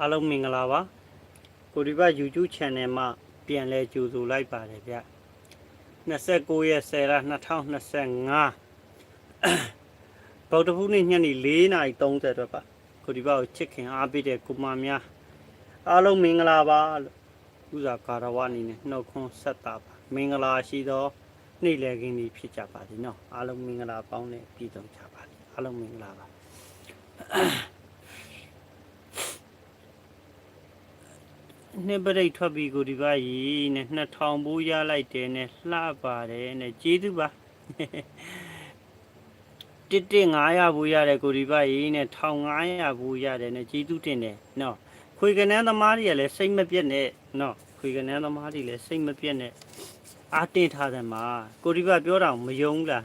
အားလုံးမင်္ဂလာပါကိုဒီဘ YouTube Channel မှာပြန်လဲကြိုဆိုလိုက်ပါတယ်ဗျ29ရက်10လ2025ဗုဒ္ဓဘုနေ့ညနေ4:30အတွက်ပါကိုဒီဘကိုချစ်ခင်အားပေးတဲ့ကိုမများအားလုံးမင်္ဂလာပါလို့ဥစားကာရဝအနေနဲ့နှုတ်ခွန်းဆက်တာပါမင်္ဂလာရှိသောနေ့လည်ခင်းဒီဖြစ်ကြပါစေနော်အားလုံးမင်္ဂလာပေါင်းနဲ့ပြည့်စုံကြပါစေအားလုံးမင်္ဂလာပါ နှစ်ပရိတ်ထွက်ပြီးကိုဒီပါရီနဲ့2000ဘိုးရလိုက်တယ်နဲ့လှပါတယ်နဲ့ကျေးဇူးပါတစ်တစ်900ဘိုးရတယ်ကိုဒီပါရီနဲ့1500ဘိုးရတယ်နဲ့ကျေးဇူးတင်တယ်နော်ခွေကနန်းသမားတွေကလည်းစိတ်မပြတ်နဲ့နော်ခွေကနန်းသမားတွေလည်းစိတ်မပြတ်နဲ့အားတင်းထားတယ်မှာကိုဒီပါပြောတာမယုံဘူးလား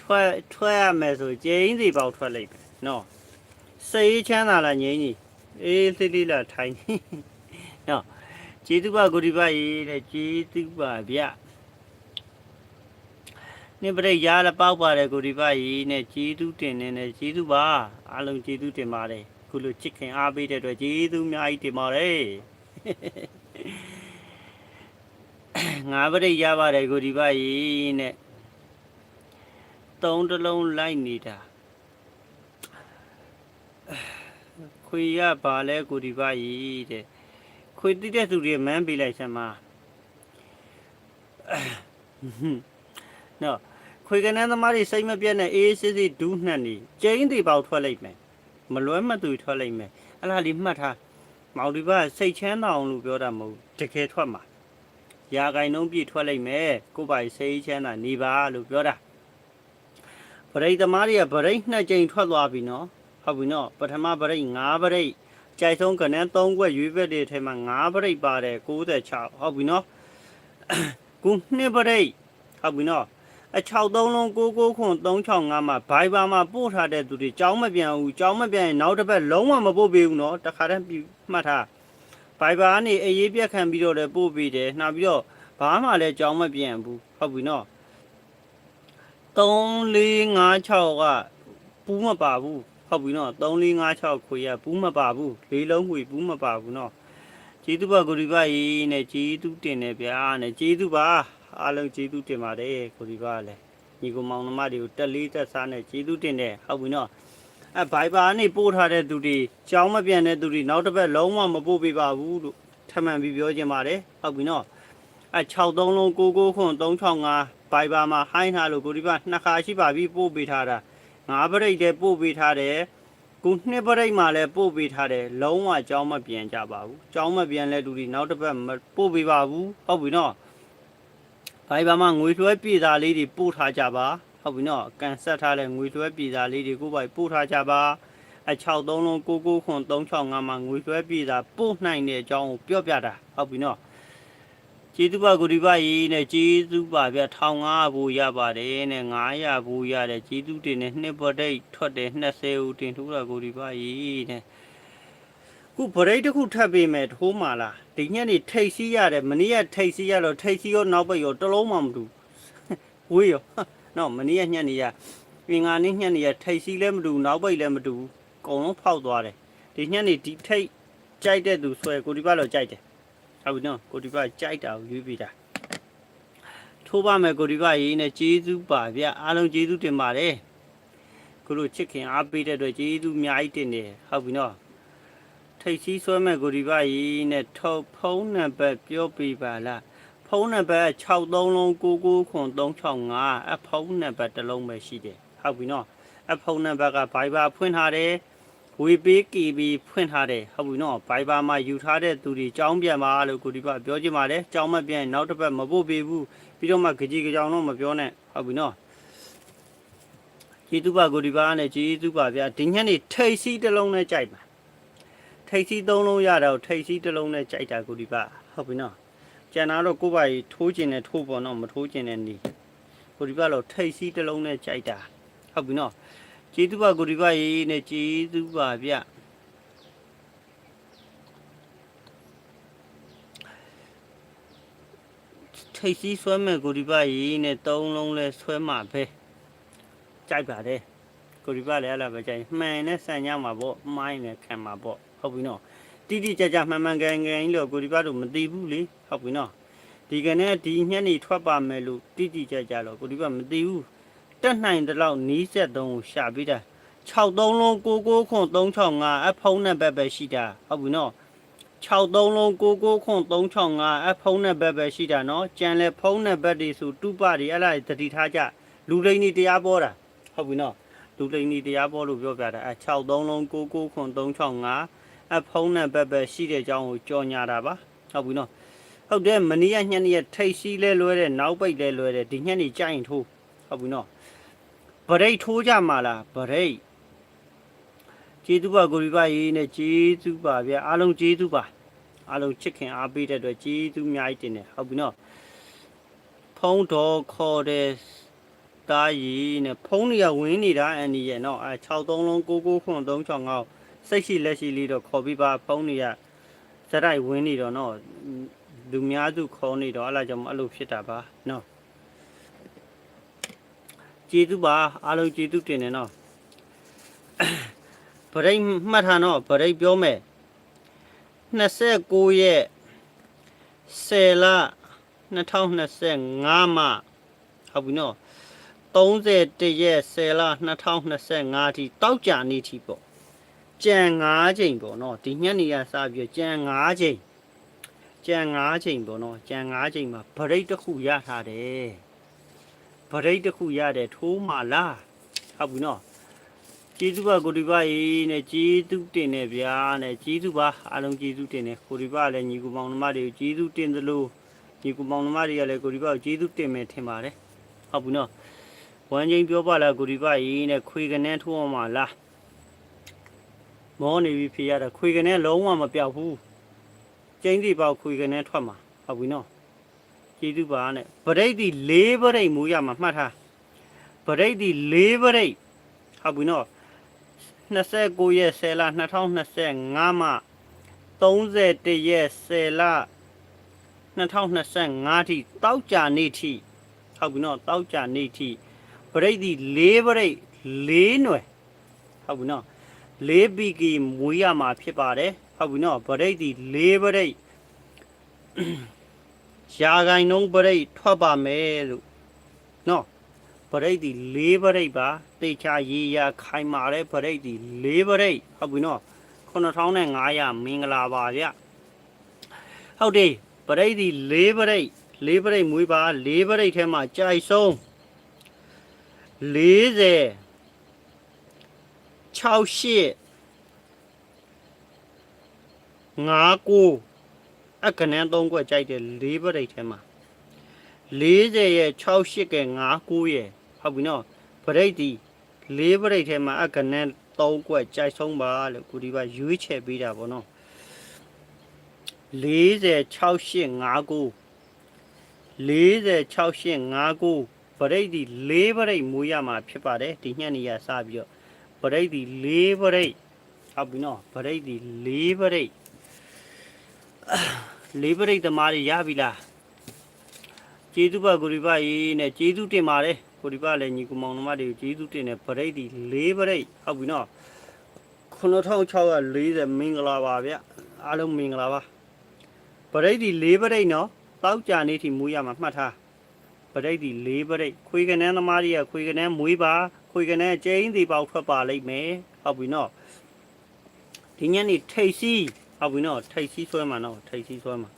ထွက်ထွက်ရမယ်ဆိုကျင်းစီပေါက်ထွက်လိုက်ပဲနော်စိတ်ချမ်းသာလားငြိမ်းကြီး အေးသေးသေးလာထိုင်နေနော်ကျေးဇူးပါကိုဒီပါရေးတဲ့ကျေးဇူးပါဗျနေပရိတ်ရလာပေါက်ပါတယ်ကိုဒီပါရေးနဲ့ကျေးဇူးတင်နေတယ်ကျေးဇူးပါအားလုံးကျေးဇူးတင်ပါတယ်ခုလိုချစ်ခင်အားပေးတဲ့အတွက်ကျေးဇူးအများကြီးတင်ပါတယ်ငါပရိတ်ရပါတယ်ကိုဒီပါရေးနဲ့သုံးတစ်လုံးလိုက်နေတာ ခွေရပါလဲကိုဒီပါကြီးတဲ့ခွေတိတဲ့သူတွေမန်းပေးလိုက်စမ်းမနော်ခွေကနန်းသမားတွေစိတ်မပြတ်နဲ့အေးစစ်စစ်ဒူးနှက်နေကျင်းတီပေါက်ထွက်လိုက်မယ်မလွဲမသွေထွက်လိုက်မယ်အဲ့လားလေးမှတ်ထားမောင်ဒီပါစိတ်ချမ်းသာအောင်လို့ပြောတာမဟုတ်တကယ်ထွက်မှာရာဂိုင်နှုံးပြည့်ထွက်လိုက်မယ်ကိုယ်ပိုင်စိတ်ချမ်းသာနေပါလို့ပြောတာဗရိတ်သမားတွေကဗရိတ်နှစ်ကြိမ်ထွက်သွားပြီနော် ဟုတ်ပြီနော်ပထမပရိတ်5ပရိတ်ကြိုက်ဆုံးကနန်း3ခွက်ရွေးဘက်တွေထဲမှာ5ပရိတ်ပါတယ်96ဟုတ်ပြီနော်ခု2ပရိတ်ဟုတ်ပြီနော်အ6သုံးလုံး99ခွန်365မှာဘိုင်ဘာမှာပို့ထားတဲ့သူတွေကြောင်းမပြန်ဘူးကြောင်းမပြန်ရင်နောက်တစ်ပတ်လုံးဝမပို့ပေးဘူးနော်တခါတည်းပြီးမှတ်ထားဘိုင်ဘာကနေအေးပြက်ခံပြီးတော့လည်းပို့ပေးတယ်နောက်ပြီးတော့ဘာမှလည်းကြောင်းမပြန်ဘူးဟုတ်ပြီနော်3 4 5 6ကပူးမပါဘူး ဟုတ်ပြီနော်3 4 5 6ခွေရဘူးမပါဘူးလေးလုံးခွေဘူးမပါဘူးနော်ကျေးဇူးပါကိုဒီပါရေးနဲ့ကျေးဇူးတင်တယ်ဗျာနဲ့ကျေးဇူးပါအားလုံးကျေးဇူးတင်ပါတယ်ကိုဒီပါလည်းညီကောင်မောင်နှမတွေကိုတက်လေးတက်စားနဲ့ကျေးဇူးတင်တယ်ဟုတ်ပြီနော်အဲဘိုင်ဘာကနေပို့ထားတဲ့သူတွေကြောင်းမပြန်တဲ့သူတွေနောက်တစ်ပတ်လုံးဝမပို့ပေးပါဘူးလို့ထပ်မံပြီးပြောချင်ပါတယ်ဟုတ်ပြီနော်အဲ63လုံး99ခွန်း365ဘိုင်ဘာမှာဟိုင်းထားလို့ကိုဒီပါနှစ်ခါရှိပါပြီပို့ပေးထားတာ ငါးပရိတ်တည်းပို့ပေးထားတယ်ခုနှစ်ပရိတ်မှလည်းပို့ပေးထားတယ်လုံးဝကြောင်းမပြန်ကြပါဘူးကြောင်းမပြန်လဲလူတွေနောက်တစ်ပတ်မပို့ပေးပါဘူးဟုတ်ပြီနော်ဘိုင်ဘာမှာငွေလွှဲပြည်သားလေးတွေပို့ထားကြပါဟုတ်ပြီနော်ကန်ဆက်ထားတဲ့ငွေလွှဲပြည်သားလေးတွေကိုပို့ပို့ထားကြပါအ6 3လုံး99ခွန်365မှာငွေလွှဲပြည်သားပို့နိုင်တဲ့အကြောင်းကိုပြောပြတာဟုတ်ပြီနော် ကျေးဇူးပါကိုဒီပါရေးနဲ့ကျေးဇူးပါဗျ1500ဘူရပါတယ်နဲ့900ဘူရတယ်ကျေးဇူးတင်နဲ့နှစ်ပရိတ်ထွက်တယ်20ဦးတင်ထိုးတာကိုဒီပါရေးနဲ့ခုပရိတ်တစ်ခုထပ်ပေးမယ်ထိုးမှလားဒီညနေထိတ်စီးရတယ်မနေ့ကထိတ်စီးရတော့ထိတ်စီးရောနောက်ပိတ်ရောတစ်လုံးမှမတူဝေးရောနော်မနေ့ကညနေရအင်္ဂါနေ့ညနေရထိတ်စီးလည်းမတူနောက်ပိတ်လည်းမတူအကုန်လုံးဖောက်သွားတယ်ဒီညနေဒီထိတ်ကြိုက်တဲ့သူဆွဲကိုဒီပါတော့ကြိုက်တယ် ဟုတ်ပြီနော်ကိုဒီပါကြိုက်တာကိုရွေးပေးတာထိုးပါမယ်ကိုဒီပါရေးနဲ့ကျေးဇူးပါဗျအားလုံးကျေးဇူးတင်ပါတယ်ကိုတို့ချစ်ခင်အားပေးတဲ့အတွက်ကျေးဇူးအများကြီးတင်တယ်ဟုတ်ပြီနော်ထိတ်စီးဆွဲမဲ့ကိုဒီပါရေးနဲ့ထုတ်ဖုန်းနံပါတ်ပြောပြပါလားဖုန်းနံပါတ်63လုံး99ခွန်365အဖုန်းနံပါတ်တစ်လုံးပဲရှိတယ်ဟုတ်ပြီနော်အဖုန်းနံပါတ်က Viber ဖွင့်ထားတယ် ဝေပေး KB ဖွင့်ထားတယ်ဟုတ်ပြီနော်ဘိုင်ဘာမှာယူထားတဲ့သူတွေကြောင်းပြန်ပါလို့ကိုဒီပါပြောချင်ပါတယ်ကြောင်းမပြန်ရင်နောက်တစ်ပတ်မပို့ပေးဘူးပြီးတော့မှကြကြီးကြောင်တော့မပြောနဲ့ဟုတ်ပြီနော်ကျေးဇူးပါကိုဒီပါနဲ့ကျေးဇူးပါဗျာဒီညနေထိတ်စီးတစ်လုံးနဲ့ကြိုက်ပါထိတ်စီးသုံးလုံးရတော့ထိတ်စီးတစ်လုံးနဲ့ကြိုက်တာကိုဒီပါဟုတ်ပြီနော်ကျန်တာတော့ကိုယ့်ဘာကြီးထိုးကျင်တယ်ထိုးပေါ်တော့မထိုးကျင်တဲ့နီကိုဒီပါတော့ထိတ်စီးတစ်လုံးနဲ့ကြိုက်တာဟုတ်ပြီနော် ကျေးဇူးပါကိုဒီပါရေးနဲ့ကျေးဇူးပါဗျထိတ်စီးဆွဲမဲ့ကိုဒီပါရေးနဲ့သုံးလုံးလဲဆွဲမှာပဲကြိုက်ပါတယ်ကိုကိုဒီပါလည်းအဲ့လိုပဲကြိုင်မှန်နဲ့ဆန်ကြမှာပေါ့မိုင်းနဲ့ခံမှာပေါ့ဟုတ်ပြီနော်တိတိကျကျမှန်မှန်ကန်ကန်ကြီးလို့ကိုဒီပါတို့မသိဘူးလေဟုတ်ပြီနော်ဒီကနေ့ဒီညနေထွက်ပါမယ်လို့တိတိကျကျလို့ကိုဒီပါမသိဘူး တက်နိုင်တဲ့လောက်နီးစက်သုံးကိုရှာပြီးတာ63လုံး99ခွန်365အဖုံးနဲ့ဘက်ပဲရှိတာဟုတ်ပြီနော်63လုံး99ခွန်365အဖုံးနဲ့ဘက်ပဲရှိတာနော်ကြံလဲဖုံးနဲ့ဘက်တွေဆိုတူပတွေအဲ့ဒါတွေတတိထားကြလူလိန်ကြီးတရားပေါ်တာဟုတ်ပြီနော်လူလိန်ကြီးတရားပေါ်လို့ပြောပြတာအဲ63လုံး99ခွန်365အဖုံးနဲ့ဘက်ပဲရှိတဲ့အကြောင်းကိုကြော်ညာတာပါဟုတ်ပြီနော်ဟုတ်တယ်မနေ့ကညနေရထိတ်စီးလဲလွဲတဲ့နောက်ပိတ်လဲလွဲတဲ့ဒီညနေကြိုင်ထိုးဟုတ်ပြီနော် ဗရိတ်ထိုးကြမှာလားဗရိတ်ကျေးဇူးပါကိုရီပါရေးနဲ့ကျေးဇူးပါဗျာအားလုံးကျေးဇူးပါအားလုံးချစ်ခင်အားပေးတဲ့အတွက်ကျေးဇူးအများကြီးတင်တယ်ဟုတ်ပြီနော်ဖုံးတော်ခေါ်တဲ့တားရီနဲ့ဖုံးနေရဝင်းနေတာအန်ဒီရဲ့နော်အဲ63လုံး99ခွန်365စိတ်ရှိလက်ရှိလေးတော့ခေါ်ပြီးပါဖုံးနေရစရိုက်ဝင်းနေတော့နော်လူများစုခေါ်နေတော့အဲ့လာကြောင့်မအဲ့လိုဖြစ်တာပါနော် ကျေးဇူးပါအားလုံးကျေးဇူးတင်တယ်နော်ဗရိတ်မှတ်ထားနော်ဗရိတ်ပြောမယ်29ရက်10လ2025မှာဟုတ်ပြီနော်31ရက်10လ2025ထိတောက်ကြနေ့ထိပေါ့ကြံ9ချိန်ပေါ့နော်ဒီညနေကစပြီးကြံ9ချိန်ကြံ9ချိန်ပေါ့နော်ကြံ9ချိန်မှာဗရိတ်တစ်ခုရထားတယ် ဗရိတ်တစ်ခုရတယ်ထိုးမှလားဟုတ်ပြီနော်ကျေးဇူးပါကိုဒီပါရေးနဲ့ကျေးဇူးတင်နေဗျာနဲ့ကျေးဇူးပါအားလုံးကျေးဇူးတင်နေကိုဒီပါလည်းညီကူမောင်နှမတွေကိုကျေးဇူးတင်သလိုညီကူမောင်နှမတွေကလည်းကိုဒီပါကိုကျေးဇူးတင်မယ်ထင်ပါတယ်ဟုတ်ဘူးနော်ဝမ်းချင်းပြောပါလားကိုဒီပါရေးနဲ့ခွေကနေထိုးအောင်ပါလားမောနေပြီဖေရတာခွေကနေလုံးဝမပြောက်ဘူးကျင်းစီပေါက်ခွေကနေထွက်မှာဟုတ်ပြီနော် ကျေးဇူးပါနဲ့ဗရိတ်ဒီ၄ဗရိတ်မူရမှာမှတ်ထားဗရိတ်ဒီ၄ဗရိတ်ဟုတ်ပြီနော်29ရက်10လ2025မှ31ရက်10လ2025ထိတောက်ကြနေ့ထိဟုတ်ပြီနော်တောက်ကြနေ့ထိဗရိတ်ဒီ၄ဗရိတ်၄ຫນွယ်ဟုတ်ပြီနော်၄ပီကီမွေးရမှာဖြစ်ပါတယ်ဟုတ်ပြီနော်ဗရိတ်ဒီ၄ဗရိတ် ရာဂိုင်နှုံးပရိတ်ထွက်ပါမယ်လို့နော်ပရိတ်ဒီ၄ပရိတ်ပါတေချာရေရခိုင်မာတဲ့ပရိတ်ဒီ၄ပရိတ်ဟုတ်ပြီနော်9500မင်္ဂလာပါဗျဟုတ်တယ်ပရိတ်ဒီ၄ပရိတ်၄ပရိတ်မွေးပါ၄ပရိတ်ထဲမှာကြိုက်ဆုံး40 68 59 အကနန်း၃ခွက်ကြိုက်တယ်၄ပရိတ်ထဲမှာ40ရဲ့68ကဲ59ရဲ့ဟုတ်ပြီနော်ပရိတ်ဒီ၄ပရိတ်ထဲမှာအကနန်း၃ခွက်ကြိုက်ဆုံးပါလို့ကိုဒီပါရွေးချယ်ပေးတာပေါ့နော်40 68 59 40 68 59ပရိတ်ဒီ၄ပရိတ်မူရမှာဖြစ်ပါတယ်ဒီညနေရစပြီးတော့ပရိတ်ဒီ၄ပရိတ်ဟုတ်ပြီနော်ပရိတ်ဒီ၄ပရိတ် ၄ပရိတ်သမားတွေရပြီလားကျေးဇူးပါကိုရီပါရေးနဲ့ကျေးဇူးတင်ပါတယ်ကိုရီပါလည်းညီကူမောင်နှမတွေကိုကျေးဇူးတင်တယ်ဗရိတ်ဒီ၄ဗရိတ်ဟုတ်ပြီနော်9640မင်္ဂလာပါဗျအားလုံးမင်္ဂလာပါဗရိတ်ဒီ၄ဗရိတ်နော်တောက်ကြနေထိမူးရမှာမှတ်ထားဗရိတ်ဒီ၄ဗရိတ်ခွေကနေသမားတွေကခွေကနေမွေးပါခွေကနေကျင်းစီပေါက်ထွက်ပါလိမ့်မယ်ဟုတ်ပြီနော်ဒီညနေထိတ်စီ ဟုတ်ပြီနော်ထိတ်စီဆွဲမှာနော်ထိတ်စီဆွဲမှာ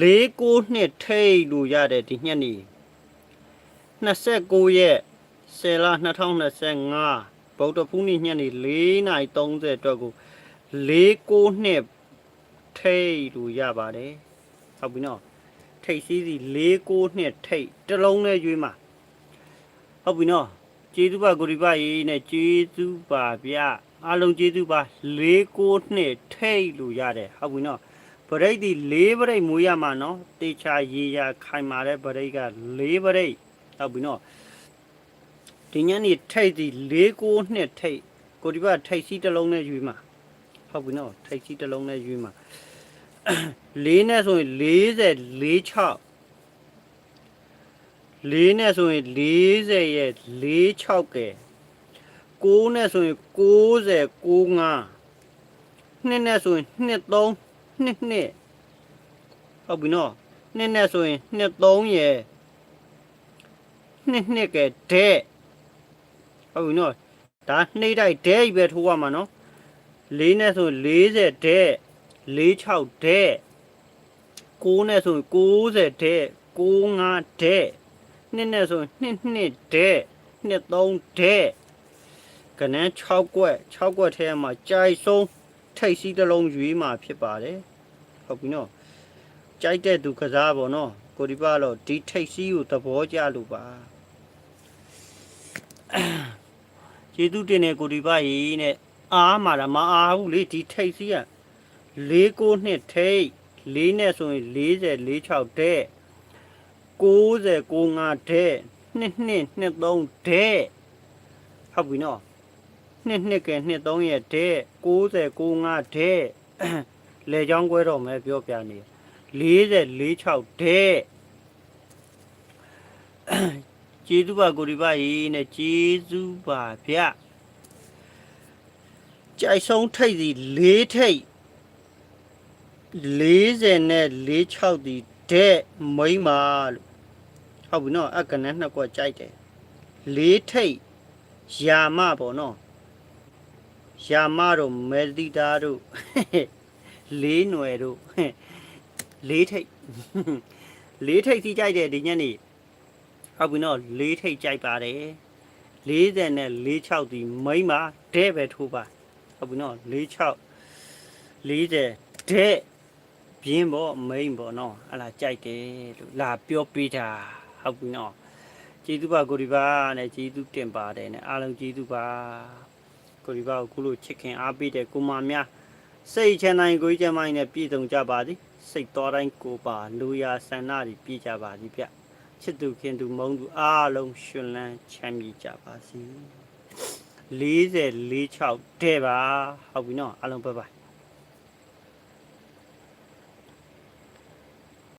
လေးကိုနှစ်ထိတ်လို့ရတဲ့ဒီညက်နေ29ရက်10လ2025ဗုဒ္ဓဖူးနေ့ညနေ4:30အတွက်ကိုလေးကိုနှစ်ထိတ်လို့ရပါတယ်ဟုတ်ပြီနော်ထိတ်စည်းစီလေးကိုနှစ်ထိတ်တစ်လုံးနဲ့ရွေးမှာဟုတ်ပြီနော်ကျေးဇူးပါကိုရီပါရေးနဲ့ကျေးဇူးပါဗျအားလုံးကျေးဇူးပါလေးကိုနှစ်ထိတ်လို့ရတယ်ဟုတ်ပြီနော်ပရိတ်ဒီ၄ပရိတ်မွေးရမှာနော်တေချာရေရခိုင်မာတဲ့ပရိတ်က၄ပရိတ်ဟုတ်ပြီနော်ဒီညနေထိတ်ဒီ၄ကိုနှစ်ထိတ်ကိုဒီဘက်ထိတ်စီးတစ်လုံးနဲ့ယူမှာဟုတ်ပြီနော်ထိတ်စီးတစ်လုံးနဲ့ယူမှာ၄နဲ့ဆိုရင်40 46၄နဲ့ဆိုရင်40ရဲ့4 6ကဲ 9နဲ့ဆိုရင်90 95နှစ်နဲ့ဆိုရင်နှစ်3နှစ်နှစ်ဟုတ်ပြီနော်နှစ်နဲ့ဆိုရင်နှစ်3ရဲ့နှစ်နှစ်ကဲတဲ့ဟုတ်ပြီနော်ဒါနှိမ့်တိုက်တဲ့ပဲထိုးရမှာနော်၄နဲ့ဆိုရင်40တဲ့46တဲ့9နဲ့ဆိုရင်90တဲ့95တဲ့နှစ်နဲ့ဆိုရင်နှစ်နှစ်တဲ့နှစ်3တဲ့ ကနန်း6ကွက်6ကွက်ထဲမှာကြိုက်ဆုံးထိတ်စီးတစ်လုံးရွေးမှာဖြစ်ပါတယ်ဟုတ်ပြီနော်ကြိုက်တဲ့သူကစားပေါ့နော်ကိုဒီပါတော့ဒီထိတ်စီးကိုသဘောကျလို့ပါကျေးဇူးတင်တဲ့ကိုဒီပါရေနဲ့အားမှာတော့မအားဘူးလေဒီထိတ်စီးက၄ကိုနှစ်ထိတ်၄နဲ့ဆိုရင်40 46တဲ့90 95တဲ့နှစ်နှစ်နှစ်3တဲ့ဟုတ်ပြီနော် နှစ်နှစ်ကဲနှစ်3ရဲ့တဲ့90 95တဲ့လေချောင်းကွဲတော့မယ်ပြောပြနေ40 46တဲ့ကျေးဇူးပါကိုဒီပါရေနဲ့ကျေးဇူးပါဗျကြိုက်ဆုံးထိတ်စီ၄ထိတ်40နဲ့46ဒီတဲ့မိမ့်ပါလို့ဟုတ်ပြီနော်အကနန်းနှစ်ကွက်ကြိုက်တယ်၄ထိတ်ယာမပေါ့နော် ယာမတို့မဲဒီတာတို့လေးຫນွယ်တို့လေးထိတ်လေးထိတ်စီကြိုက်တယ်ဒီညနေဟုတ်ပြီနော်၄ထိတ်ကြိုက်ပါတယ်40နဲ့46ဒီမိမ့်ပါတဲ့ပဲထိုးပါဟုတ်ပြီနော်46 40တဲ့ပြင်းပေါ့မိမ့်ပေါ့နော်အဲ့လာကြိုက်တယ်လို့လာပြောပေးတာဟုတ်ပြီနော်ကျေးဇူးပါကိုဒီပါနဲ့ကျေးဇူးတင်ပါတယ်နဲ့အားလုံးကျေးဇူးပါ ကိုဒီပါကိုခုလိုချစ်ခင်အားပေးတဲ့ကိုမများစိတ်ချမ်းသာရင်ကိုကြီးချမ်းသာရင်နဲ့ပြည့်စုံကြပါသည်စိတ်တော်တိုင်းကိုပါလူရာဆန္ဒတွေပြည့်ကြပါသည်ဗျချစ်သူခင်သူမုန်းသူအားလုံးရှင်လန်းချမ်းမြေ့ကြပါစေ40 46တဲ့ပါဟုတ်ပြီနော်အားလုံးဘိုင်ဘိုင်